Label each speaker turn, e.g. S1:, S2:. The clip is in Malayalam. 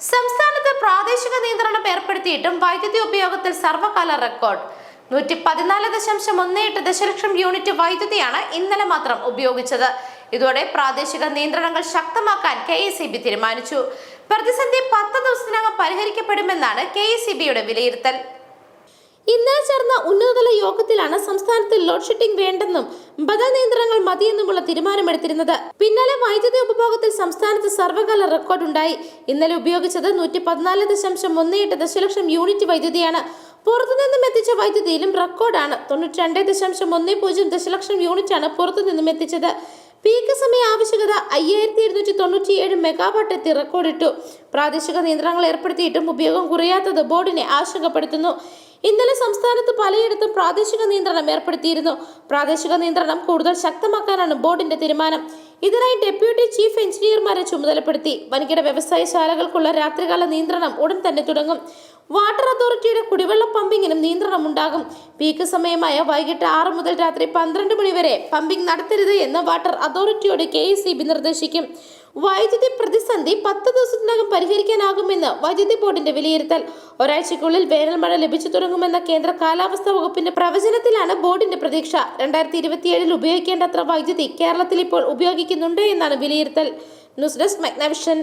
S1: സംസ്ഥാനത്ത് പ്രാദേശിക നിയന്ത്രണം ഏർപ്പെടുത്തിയിട്ടും വൈദ്യുതി ഉപയോഗത്തിൽ സർവകാല റെക്കോർഡ്. നൂറ്റി പതിനാല് ദശാംശം ഒന്ന് എട്ട് ദശലക്ഷം യൂണിറ്റ് വൈദ്യുതിയാണ് ഇന്നലെ മാത്രം ഉപയോഗിച്ചത്. ഇതോടെ പ്രാദേശിക നിയന്ത്രണങ്ങൾ ശക്തമാക്കാൻ കെ തീരുമാനിച്ചു. പ്രതിസന്ധി പത്ത് ദിവസത്തിനകം പരിഹരിക്കപ്പെടുമെന്നാണ് കെ വിലയിരുത്തൽ. ഇന്നലെ ചേർന്ന ഉന്നതതല യോഗത്തിലാണ് സംസ്ഥാനത്ത് ലോഡ് ഷെഡിംഗ് വേണ്ടെന്നും ബദൽ നിയന്ത്രണങ്ങൾ മതിയെന്നുമുള്ള തീരുമാനമെടുത്തിരുന്നത്. പിന്നാലെ വൈദ്യുതി ഉപഭോഗത്തിൽ സംസ്ഥാനത്ത് സർവകാല റെക്കോർഡുണ്ടായി ഇന്നലെ ഉപയോഗിച്ചത് നൂറ്റി പതിനാല് ദശാംശം ഒന്ന് എട്ട് ദശലക്ഷം യൂണിറ്റ് വൈദ്യുതിയാണ്. പുറത്തുനിന്നും എത്തിച്ച വൈദ്യുതിയിലും റെക്കോർഡാണ് തൊണ്ണൂറ്റി രണ്ട് ദശാംശം ഒന്ന് പൂജ്യം ദശലക്ഷം യൂണിറ്റാണ് പുറത്തുനിന്നും എത്തിച്ചത്. പീക്ക് സമയ ആവശ്യകത അയ്യായിരത്തി എഴുന്നൂറ്റി തൊണ്ണൂറ്റിയേഴ് മെഗാവാട്ട് എത്തി റെക്കോർഡിട്ടു പ്രാദേശിക നിയന്ത്രണങ്ങൾ ഏർപ്പെടുത്തിയിട്ടും ഉപയോഗം കുറയാത്തത് ബോർഡിനെ ആശങ്കപ്പെടുത്തുന്നു. ഇന്നലെ സംസ്ഥാനത്ത് പലയിടത്തും പ്രാദേശിക നിയന്ത്രണം ഏർപ്പെടുത്തിയിരുന്നു. പ്രാദേശിക നിയന്ത്രണം കൂടുതൽ ശക്തമാക്കാനാണ് ബോർഡിന്റെ തീരുമാനം. ഇതിനായി ഡെപ്യൂട്ടി ചീഫ് എഞ്ചിനീയർമാരെ ചുമതലപ്പെടുത്തി വൻകിട വ്യവസായശാലകൾക്കുള്ള രാത്രികാല നിയന്ത്രണം ഉടൻ തന്നെ തുടങ്ങും. വാട്ടർ അതോറിറ്റിയുടെ കുടിവെള്ള പമ്പിങ്ങിനും നിയന്ത്രണം ഉണ്ടാകും. പീക്ക് സമയമായ വൈകിട്ട് ആറ് മുതൽ രാത്രി പന്ത്രണ്ട് മണിവരെ പമ്പിംഗ് നടത്തരുത് എന്ന് വാട്ടർ അതോറിറ്റിയോട് കെ നിർദ്ദേശിക്കും. വൈദ്യുതി പ്രതിസന്ധി പത്ത് ദിവസത്തിനകം പരിഹരിക്കാനാകുമെന്ന് വൈദ്യുതി ബോർഡിന്റെ വിലയിരുത്തൽ. ഒരാഴ്ചയ്ക്കുള്ളിൽ വേനൽ മഴ ലഭിച്ചു തുടങ്ങുമെന്ന കേന്ദ്ര കാലാവസ്ഥാ വകുപ്പിന്റെ പ്രവചനത്തിലാണ് ബോർഡിന്റെ പ്രതീക്ഷ. രണ്ടായിരത്തി ഇരുപത്തിയേഴിൽ ഉപയോഗിക്കേണ്ടത്ര വൈദ്യുതി കേരളത്തിൽ ഇപ്പോൾ ഉപയോഗിക്കുന്നുണ്ട് എന്നാണ് വിലയിരുത്തൽ. News desk മെഗ്നവിഷൻ.